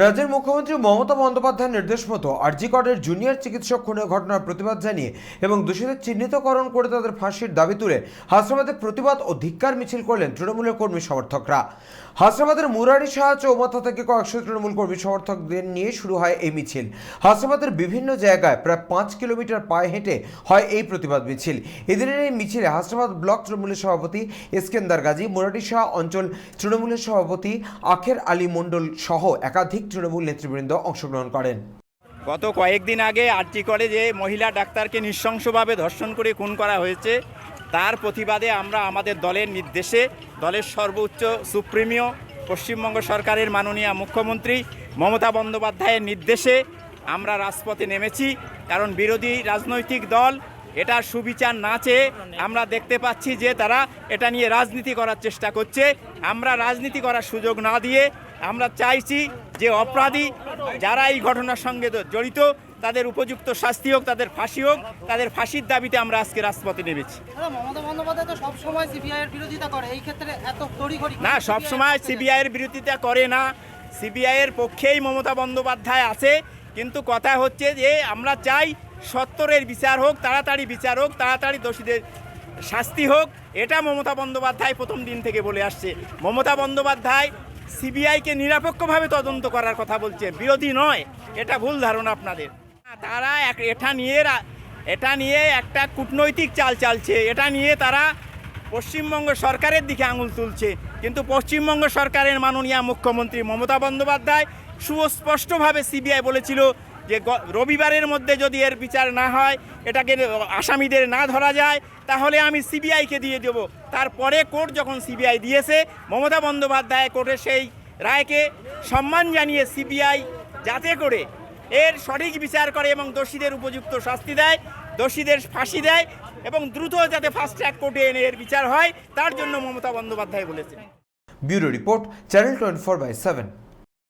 রাজ্যের মুখ্যমন্ত্রী মমতা বন্দ্যোপাধ্যায়ের নির্দেশ মতো আরজিকরের জুনিয়র চিকিৎসক খুনের ঘটনার প্রতিবাদ জানিয়ে এবং দোষীদের চিহ্নিতকরণ করে তাদের ফাঁসির দাবি তুলে হাসনাবাদে প্রতিবাদ ও ধিক্কার মিছিল করলেন তৃণমূলের কর্মী সমর্থকরা। হাসনাবাদের মুরারি শাহ চৌমাথা থেকে কয়েকশো তৃণমূল কর্মী সমর্থকদের নিয়ে শুরু হয় এই মিছিল। হাসনাবাদের বিভিন্ন জায়গায় প্রায় পাঁচ কিলোমিটার পায়ে হেঁটে হয় এই প্রতিবাদ মিছিল। এদিনের এই মিছিলে হাসনাবাদ ব্লক তৃণমূলের সভাপতি এসকেন্দার গাজী, মুরারি শাহ অঞ্চল তৃণমূলের সভাপতি আখের আলী মণ্ডল সহ একাধিক তৃণমূল নেতৃবৃন্দ অংশগ্রহণ করেন। গত কয়েকদিন আগে আরটি করে যে মহিলা ডাক্তারকে নৃশংসভাবে ধর্ষণ করে খুন করা হয়েছে। তার প্রতিবাদে আমরা আমাদের দলের নির্দেশে, দলের সর্বোচ্চ সুপ্রিমিয় পশ্চিমবঙ্গ সরকারের মাননীয় মুখ্যমন্ত্রী মমতা বন্দ্যোপাধ্যায়ের নির্দেশে আমরা রাজপথে নেমেছি। কারণ বিরোধী রাজনৈতিক দল এটার সুবিচার না চেয়ে আমরা দেখতে পাচ্ছি যে তারা এটা নিয়ে রাজনীতি করার চেষ্টা করছে। আমরা রাজনীতি করার সুযোগ না দিয়ে আমরা চাইছি যে অপরাধী যারা এই ঘটনার সঙ্গে জড়িত তাদের উপযুক্ত শাস্তি হোক তাদের ফাঁসি হোক তাদের ফাঁসির দাবিতে আমরা আজকে রাজপথে নেমেছি। তো সবসময় সিবিআই এর বিরোধিতা করে না সব সময় সিবিআইয়ের বিরোধিতা করে না। সিবিআইয়ের পক্ষেই মমতা বন্দ্যোপাধ্যায় আছে কিন্তু কথা হচ্ছে যে আমরা চাই সত্তরের বিচার হোক তাড়াতাড়ি বিচার হোক তাড়াতাড়ি দোষীদের শাস্তি হোক। এটা মমতা বন্দ্যোপাধ্যায় প্রথম দিন থেকে বলে আসছে। মমতা বন্দ্যোপাধ্যায় সিবিআইকে নিরপেক্ষভাবে তদন্ত করার কথা বলছে। বিরোধী নয়, এটা ভুল ধারণা আপনাদের। তারা এটা নিয়ে এটা নিয়ে একটা কূটনৈতিক চাল চালছে। এটা নিয়ে তারা পশ্চিমবঙ্গ সরকারের দিকে আঙুল তুলছে। কিন্তু পশ্চিমবঙ্গ সরকারের মাননীয় মুখ্যমন্ত্রী মমতা বন্দ্যোপাধ্যায় সুস্পষ্টভাবে সিবিআই বলেছিল যে রবিবারের মধ্যে যদি এর বিচার না হয়, এটাকে আসামিদের না ধরা যায়, তাহলে আমি সিবিআইকে দিয়ে দেব। তারপরে কোর্ট যখন সিবিআই দিয়েছে, মমতা বন্দ্যোপাধ্যায় কোর্টের সেই রায়কে সম্মান জানিয়ে সিবিআই যাতে করে এর সঠিক বিচার করে এবং দোষীদের উপযুক্ত শাস্তি দেয়, দোষীদের ফাঁসি দেয় এবং দ্রুত যাতে ফাস্ট ট্র্যাক কোর্টে এনে এর বিচার হয়, তার জন্য মমতা বন্দ্যোপাধ্যায় বলেছেন। Bureau report, channel twenty four by seven.